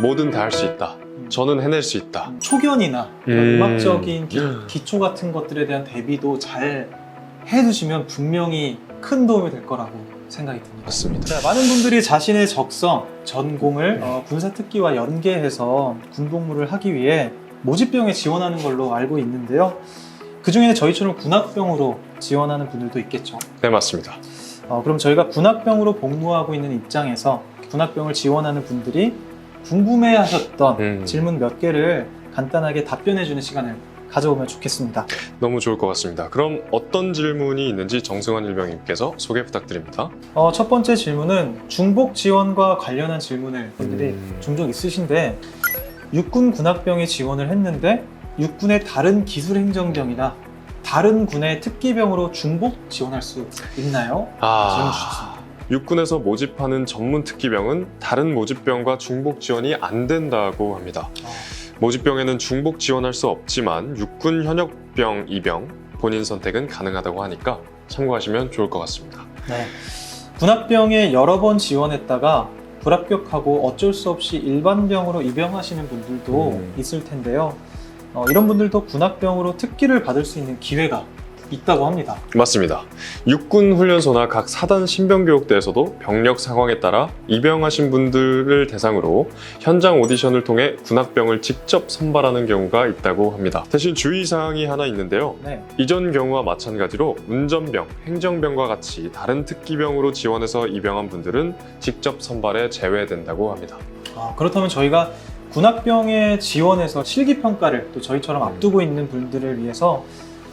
뭐든 다 할 수 있다. 저는 해낼 수 있다. 초견이나 음. 음. 악적인 기 초 같은 것들에 대한 대비도 잘 해두시면 분명히 큰 도움이 될 거라고 생각이 듭니다. 맞습니다. 자, 많은 분들이 자신의 적성, 전공을 어, 군사특기와 연계해서 군복무를 하기 위해 모집병에 지원하는 걸로 알고 있는데요. 그 중에는 저희처럼 군악병으로 지원하는 분들도 있겠죠. 네, 맞습니다. 어, 그럼 저희가 군악병으로 복무하고 있는 입장에서 군악병을 지원하는 분들이 궁금해하셨던 음. 질문 몇 개를 간단하게 답변해주는 시간을 가져보면 좋겠습니다. 너무 좋을 것 같습니다. 그럼 어떤 질문이 있는지 정승환 일병님께서 소개 부탁드립니다. 어, 첫 번째 질문은 중복 지원과 관련한 질문을 분들이 음. 종종 있으신데 육군 군악병에 지원을 했는데 육군의 다른 기술 행정병이나 다른 군의 특기병으로 중복 지원할 수 있나요? 질문 주셨습니다. 육군에서 모집하는 전문 특기병은 다른 모집병과 중복 지원이 안 된다고 합니다. 어, 모집병에는 중복 지원할 수 없지만 육군 현역병 2병 본인 선택은 가능하다고 하니까 참고하시면 좋을 것 같습니다. 네. 군악병에 여러 번 지원했다가 불합격하고 어쩔 수 없이 일반병으로 입영하시는 분들도 음. 있을 텐데요. 어, 이런 분들도 군악병으로 특기를 받을 수 있는 기회가 있다고 합니다. 맞습니다. 육군 훈련소나 각 사단 신병교육대에서도 병력 상황에 따라 입영하신 분들을 대상으로 현장 오디션을 통해 군악병을 직접 선발하는 경우가 있다고 합니다. 대신 주의사항이 하나 있는데요. 네. 이전 경우와 마찬가지로 운전병, 행정병과 같이 다른 특기병으로 지원해서 입영한 분들은 직접 선발에 제외된다고 합니다. 아, 그렇다면 저희가 군악병에 지원해서 실기평가를 또 저희처럼 음. 앞두고 있는 분들을 위해서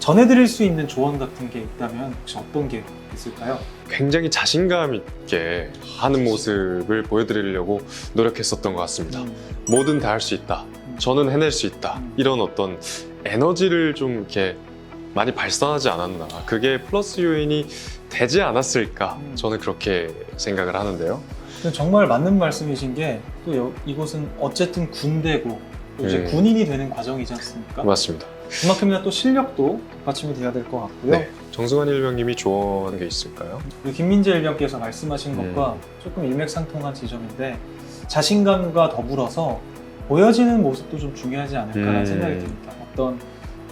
전해드릴 수 있는 조언 같은 게 있다면 혹시 어떤 게 있을까요? 굉장히 자신감 있게 하는 모습을 보여드리려고 노력했었던 것 같습니다. 음, 뭐든 다 할 수 있다. 저는 해낼 수 있다. 음. 이런 어떤 에너지를 좀 이렇게 많이 발산하지 않았나. 그게 플러스 요인이 되지 않았을까. 음. 저는 그렇게 생각을 하는데요. 정말 맞는 말씀이신 게 또 이곳은 어쨌든 군대고 또 이제 음. 군인이 되는 과정이지 않습니까? 맞습니다. 그만큼이나 또 실력도 뒷받침이 돼야 될 것 같고요. 네. 정승환 일병님이 조언한 게 있을까요? 우리 김민재 일병께서 말씀하신 음. 것과 조금 일맥상통한 지점인데 자신감과 더불어서 보여지는 모습도 좀 중요하지 않을까라는 음. 생각이 듭니다. 어떤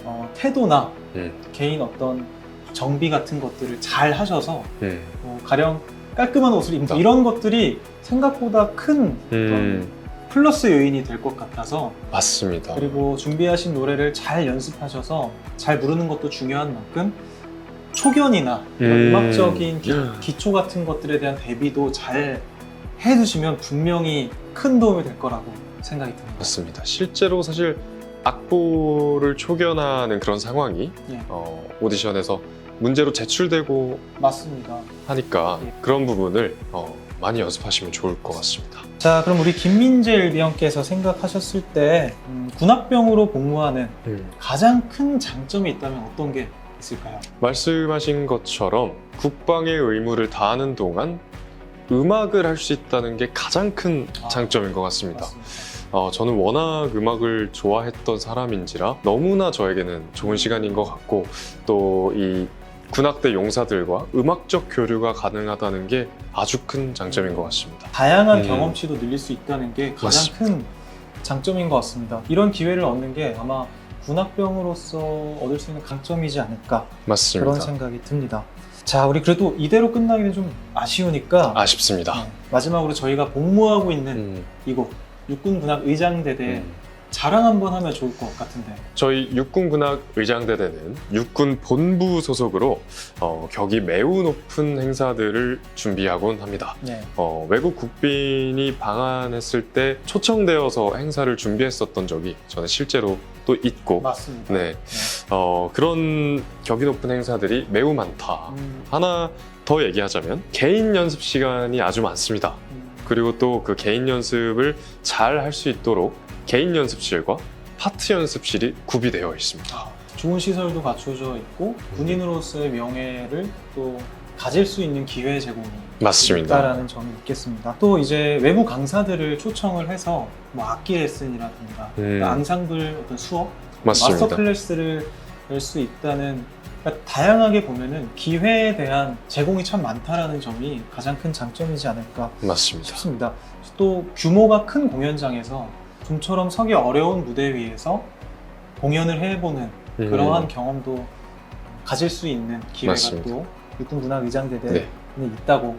어, 태도나 음. 개인 어떤 정비 같은 것들을 잘 하셔서 음. 뭐 가령 깔끔한 옷을 입는다 아. 이런 것들이 생각보다 큰 음. 어떤 플러스 요인이 될 것 같아서 맞습니다. 그리고 준비하신 노래를 잘 연습하셔서 잘 부르는 것도 중요한 만큼 초견이나 음. 음악적인 기, 초 같은 것들에 대한 대비도 잘 해두시면 분명히 큰 도움이 될 거라고 생각이 듭니다. 맞습니다. 실제로 사실 악보를 초견하는 그런 상황이 예. 어, 오디션에서 문제로 제출되고 맞습니다. 하니까 예. 그런 부분을 어, 많이 연습하시면 좋을 것 같습니다. 자, 그럼 우리 김민재 일병께서 생각하셨을 때 음, 군악병으로 복무하는 가장 큰 장점이 있다면 어떤 게 있을까요? 말씀하신 것처럼 국방의 의무를 다하는 동안 음악을 할 수 있다는 게 가장 큰 아. 장점인 것 같습니다. 맞습니다. 어, 저는 워낙 음악을 좋아했던 사람인지라 너무나 저에게는 좋은 시간인 것 같고 또 이 군악대 용사들과 음악적 교류가 가능하다는 게 아주 큰 장점인 것 같습니다. 다양한 음. 경험치도 늘릴 수 있다는 게 가장 맞습니다. 큰 장점인 것 같습니다. 이런 기회를 얻는 게 아마 군악병으로서 얻을 수 있는 강점이지 않을까 맞습니다. 그런 생각이 듭니다. 자, 우리 그래도 이대로 끝나기는 좀 아쉬우니까 아쉽습니다. 네, 마지막으로 저희가 복무하고 있는 음, 이곳 육군군악 의장대대 음. 자랑 한번 하면 좋을 것 같은데. 저희 육군군악 의장대대는 육군 본부 소속으로 어, 격이 매우 높은 행사들을 준비하곤 합니다. 네. 어, 외국 국빈이 방한했을 때 초청되어서 행사를 준비했었던 적이 저는 실제로 또 있고 맞습니다. 네, 어, 그런 격이 높은 행사들이 매우 많다. 음, 하나 더 얘기하자면 개인 연습 시간이 아주 많습니다. 음, 그리고 또 그 개인 연습을 잘 할 수 있도록 개인 연습실과 파트 연습실이 구비되어 있습니다. 아, 좋은 시설도 갖춰져 있고 군인으로서의 명예를 또 가질 수 있는 기회 제공이 맞습니다. 있다라는 점이 있겠습니다. 또 이제 외부 강사들을 초청을 해서 뭐 악기 레슨이라든가 음. 앙상블 어떤 수업, 마스터 맞습니다. 클래스를 낼수 있다는 그러니까 다양하게 보면은 기회에 대한 제공이 참 많다라는 점이 가장 큰 장점이지 않을까 맞습니다. 싶습니다. 또 규모가 큰 공연장에서 좀처럼 서기 어려운 무대 위에서 공연을 해보는 음. 그러한 경험도 가질 수 있는 기회가 맞습니다. 또 육군문화의장대대에 네. 있다고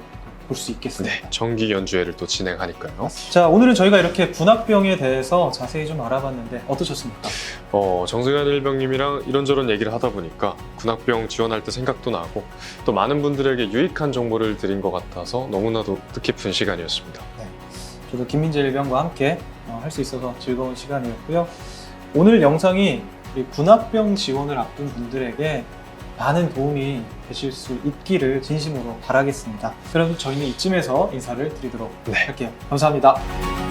볼 수 있겠습니다. 네, 정기 연주회를 또 진행하니까요. 자, 오늘은 저희가 이렇게 군악병에 대해서 자세히 좀 알아봤는데 어떠셨습니까? 어, 정승환 일병님이랑 이런저런 얘기를 하다 보니까 군악병 지원할 때 생각도 나고 또 많은 분들에게 유익한 정보를 드린 것 같아서 너무나도 뜻깊은 시간이었습니다. 저도 김민재 일병과 함께 어, 할 수 있어서 즐거운 시간이었고요. 오늘 영상이 군악병 지원을 앞둔 분들에게 많은 도움이 되실 수 있기를 진심으로 바라겠습니다. 그럼 저희는 이쯤에서 인사를 드리도록 네. 할게요. 감사합니다.